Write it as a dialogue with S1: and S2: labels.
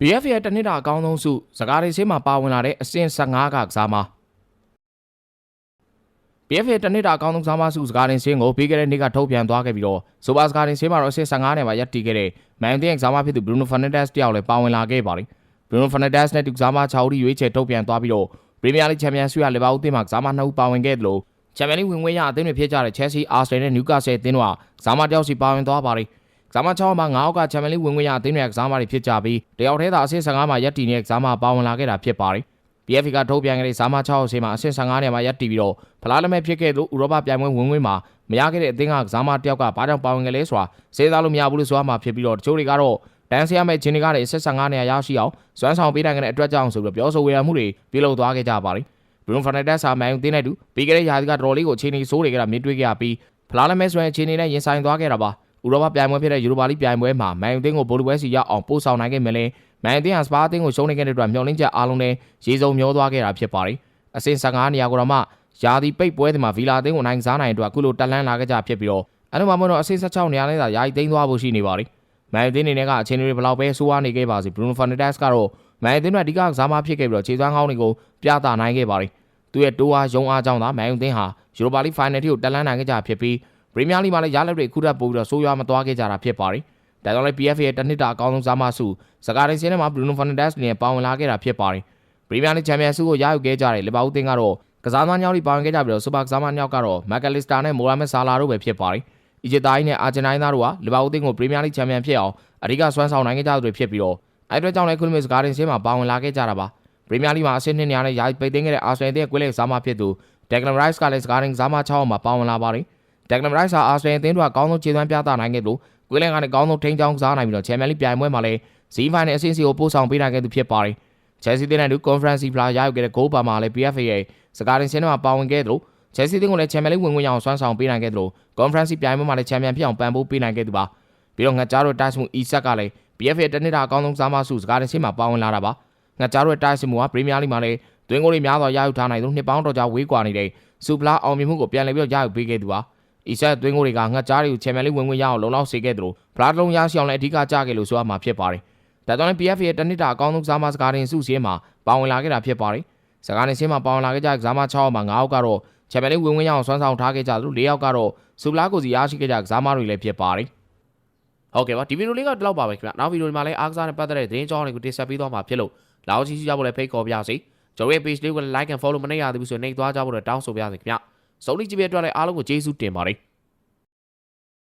S1: BF ရဲ့တစ်နှစ်တာအကောင်းဆုံးစုစကားရေးစင်းမှာပါဝင်လာတဲ့အဆင့်15ကကစားမှာ BF ရဲ့တစ်နှစ်တာအကောင်းဆုံးကစားမစုစကားရင်စင်းကိုပြီးခဲ့တဲ့နေ့ကထုတ်ပြန်သွားခဲ့ပြီးတော့ဆိုပါစကားရင်စင်းမှာတော့အဆင့်15နဲ့မှာရပ်တည်ခဲ့တဲ့မန်တင်ကစားမဖြစ်သူ Bruno Fernandes တယောက်လည်းပါဝင်လာခဲ့ပါတယ် Bruno Fernandes နဲ့တူကစားမ6ဦးရွေးချယ်ထုတ်ပြန်သွားပြီးတော့ Premier League Champions League ကလီဗာပူးအသင်းမှာကစားမ2ဦးပါဝင်ခဲ့တယ်လို့ Champions League ဝင်ဝင်ရအသင်းတွေဖြစ်ကြတဲ့ Chelsea, Arsenal နဲ့ Newcastle အသင်းတို့ကကစားမတယောက်စီပါဝင်သွားပါတယ် ကစားမ6မှာ9အောက်က Champions League ဝင်ဝင်ရအသင်းတွေကစားမတွေဖြစ်ကြပြီးတယောက်တည်းသာအဆင့်15မှာရပ်တည်နေတဲ့ကစားမပါဝင်လာခဲ့တာဖြစ်ပါတယ် PFA ကထုတ်ပြန်ခဲ့တဲ့ဇာမ6အဆင့်မှာအဆင့်15နေရာမှာရပ်တည်ပြီးတော့ဖလားလက်မဲ့ဖြစ်ခဲ့လို့ဥရောပပြိုင်ပွဲဝင်ဝင်မှာမရခဲ့တဲ့အသင်းကဇာမတယောက်ကဘာကြောင့်ပါဝင်ခဲ့လဲဆိုတာစဉ်းစားလို့မရဘူးလို့ဆိုရမှာဖြစ်ပြီးတော့တချို့တွေကတော့တန်းဆရမဲ့ချင်းတွေကလည်းအဆင့်15နေရာရရှိအောင်စွမ်းဆောင်ပေးနိုင်တဲ့အတွက်ကြောင့်ဆိုပြီးပြောဆိုဝေဖန်မှုတွေပြုလုပ်သွားခဲ့ကြပါတယ်ဘရုန်ဖာနက်တက်စာမန်ယူတင်းတဲ့တူပြီးခဲ့တဲ့ရာသီကတော်တော်လေးကိုအခြေအနေဆိုးတွေကမြင်တွေ့ခဲ့ရပြီးဖလားလက်မဲ့ဆိုရင်အခြေအနေနဲ့ရင်ဆိုင်သွားခဲ့တာပါ ဥရောပပြိုင်ပွဲဖြစ်တဲ့ယူရိုပါလိပြိုင်ပွဲမှာမန်ယူတင်းကိုဘိုလ်ဘွဲစီရောက်အောင်ပို့ဆောင်နိုင်ခဲ့မယ်လဲမန်ယူတင်းဟာစပါးတင်းကိုရှုံးနေခဲ့တဲ့အတွက်မျောလင်းချက်အားလုံးနဲ့ရေစုံမျောသွားခဲ့တာဖြစ်ပါတယ်အဆင့်15နေရာကိုတော့မှယာဒီပိတ်ပွဲတွေမှာဗီလာတင်းကိုနိုင်စားနိုင်တဲ့အတွက်အခုလိုတက်လန်းလာခဲ့ကြဖြစ်ပြီးတော့အဲ့လိုမှမဟုတ်တော့အဆင့်16နေရာနဲ့သာယာယီသိမ်းသွားဖို့ရှိနေပါတယ်မန်ယူတင်းအနေနဲ့ကအခြေအနေတွေဘယ်လောက်ပဲဆိုးဝါးနေခဲ့ပါစေဘရူနိုဖာနက်တက်စ်ကတော့မန်ယူတင်းတို့အဓိကကစားမဖြစ်ခဲ့ပြီးတော့ခြေစွမ်းကောင်းတွေကိုပြသနိုင်ခဲ့ပါတယ်သူရဲ့တိုးအားရုံအားကြောင့်သာမန်ယူတင်းဟာယူရိုပါလိဖိုင်နယ်ထိကိုတက်လန်းနိုင်ခဲ့ကြဖြစ်ပြီး ပရီးမီးယားလိမှာလည်းရလက်တွေခုထပ်ပို့ပြီးတော့ဆိုးရွားမသွားခဲ့ကြတာဖြစ်ပါတယ်။ဒါကြောင့်လည်း PFA ရဲ့တစ်နှစ်တာအကောင်းဆုံးစားမစုစကားတိုင်းစင်းထဲမှာ Bruno Fernandes နဲ့ပါဝင်လာခဲ့တာဖြစ်ပါတယ်။ပရီးမီးယားလိချန်ပီယံစုကိုရယူခဲ့ကြတဲ့လီဗာပူးတင်းကတော့ကစားသမားညောင်းတွေပါဝင်ခဲ့ကြပြီးတော့စူပါကစားသမားညောင်းကတော့မက်ကလစ်စတာနဲ့မိုရာမက်ဆာလာတို့ပဲဖြစ်ပါတယ်။အီဂျစ်သားကြီးနဲ့အာဂျင်တိုင်းသားတို့ကလီဗာပူးတင်းကိုပရီးမီးယားလိချန်ပီယံဖြစ်အောင်အဓိကစွမ်းဆောင်နိုင်ခဲ့ကြသူတွေဖြစ်ပြီးတော့အဲ့အတွက်ကြောင့်လည်းခုလိုမျိုးစကားတိုင်းစင်းမှာပါဝင်လာခဲ့ကြတာပါ။ပရီးမီးယားလိမှာအဆင့်နှစ်နေရာနဲ့ယာယီပိတ်သိမ်းခဲ့တဲ့အာဆင်နယ်ရဲ့ကွင်းလေကစားမဖြစ်သူဒက်ဂလမ်ရိုက်စ်ကလည်းစကားတိုင်းကစားမ6အောင်မှာပါဝင်လာပါတယ်။ ဒက်ဂလမ်ရိုက်စာအာဆင်အသင်းတို့ကကောင်းဆုံးခြေသွမ်းပြသနိုင်ခဲ့လို့ကွေးလန်ကနေကောင်းဆုံးထိန်းချောင်းကစားနိုင်ပြီးတော့ချန်ပီယံလိပြိုင်ပွဲမှာလည်းဇီးဖိုင်နယ်အဆင့်စီကိုပို့ဆောင်ပေးနိုင်ခဲ့သူဖြစ်ပါတယ်။ချယ်ဆီအသင်းနဲ့တူကွန်ဖရင့်စီဖလာရယူခဲ့တဲ့ဂိုးပါမှာလည်း PFA ရဲ့စကားတင်စင်းတွေမှာပါဝင်ခဲ့တယ်လို့ချယ်ဆီအသင်းကလည်းချန်ပီယံလိဝင်ဝင်ရအောင်ဆွမ်းဆောင်ပေးနိုင်ခဲ့တယ်လို့ကွန်ဖရင့်စီပြိုင်ပွဲမှာလည်းချန်ပီယံဖြစ်အောင်ပံ့ပိုးပေးနိုင်ခဲ့သူပါ။ပြီးတော့ငါကြားတို့တိုက်မှုအီဆက်ကလည်း PFA တနစ်တာအကောင်းဆုံးစားမစုစကားတင်စင်းမှာပါဝင်လာတာပါ။ငါကြားတို့တိုက်မှုကပရီးမီးယားလိမှာလည်းတွင်းကိုတွေများစွာရယူထားနိုင်သူနှစ်ပေါင်းတော်ကြာဝေးကွာနေတဲ့စူပလာအောင်မြင်မှုကိုပြန်လည်ပြီးတော့ရယူပေးခဲ့သူပါ။ အီဆက်သွင်းကိုတွေကငှက်ကြားတွေကိုချန်ပီယံလိဝင်ဝင်ရအောင်လုံလောက်စေခဲ့တယ်လို့ဖလားလုံးရရှိအောင်လည်းအဓိကကြခဲ့လို့ဆိုရမှာဖြစ်ပါတယ်။ဒါကြောင့်လည်း PFA ရဲ့တနစ်တာအကောင်းဆုံးကစားမစကားတင်စုစည်းမှာပါဝင်လာခဲ့တာဖြစ်ပါတယ်။စကားတင်စည်းမှာပါဝင်လာခဲ့ကြကစားမ6အောင်မှာ9အောက်ကတော့ချန်ပီယံလိဝင်ဝင်ရအောင်ဆွမ်းဆောင်ထားခဲ့ကြသလို4အောက်ကတော့စူပလာကိုစီရရှိခဲ့ကြကစားမတွေလည်းဖြစ်ပါတယ်။ဟုတ်ကဲ့ပါဒီဗီဒီယိုလေးကတော့လောက်ပါပဲခင်ဗျ။နောက်ဗီဒီယိုဒီမှာလည်းအားကစားနဲ့ပတ်သက်တဲ့သတင်းကြောင်းတွေကိုတင်ဆက်ပေးသွားမှာဖြစ်လို့လောက်ချီချီကြဖို့လည်းဖိတ်ခေါ်ပါရစေ။ကျွန်တော်ရဲ့ page လေးကိုလည်း like and follow မနေရသေးဘူးဆိုရင်နှိပ်သွားကြဖို့လည်းတောင်းဆိုပါရစေခင်ဗျ။ စုံလီကြည့်ပြတဲ့အတွက်လည်းအားလုံးကိုကျေးဇူးတင်ပါတယ်။